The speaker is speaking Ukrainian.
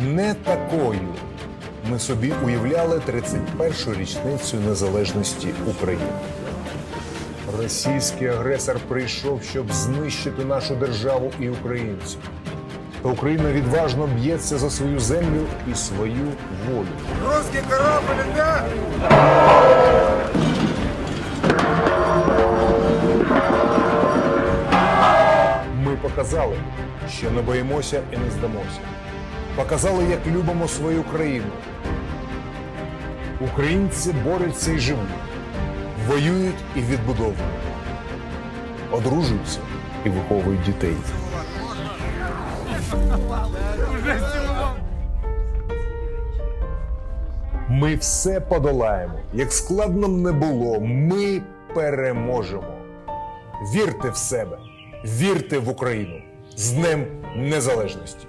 Не такою ми собі уявляли 31-ю річницю незалежності України. Російський агресор прийшов, щоб знищити нашу державу і українців. Та Україна відважно б'ється за свою землю і свою волю. Русский корабль, да? Ми показали, що не боїмося і не здамося. Показали, як любимо свою країну. Українці борються і живуть, воюють і відбудовують, одружуються і виховують дітей. Ми все подолаємо. Як складно не було, ми переможемо. Вірте в себе, вірте в Україну з Днем Незалежності.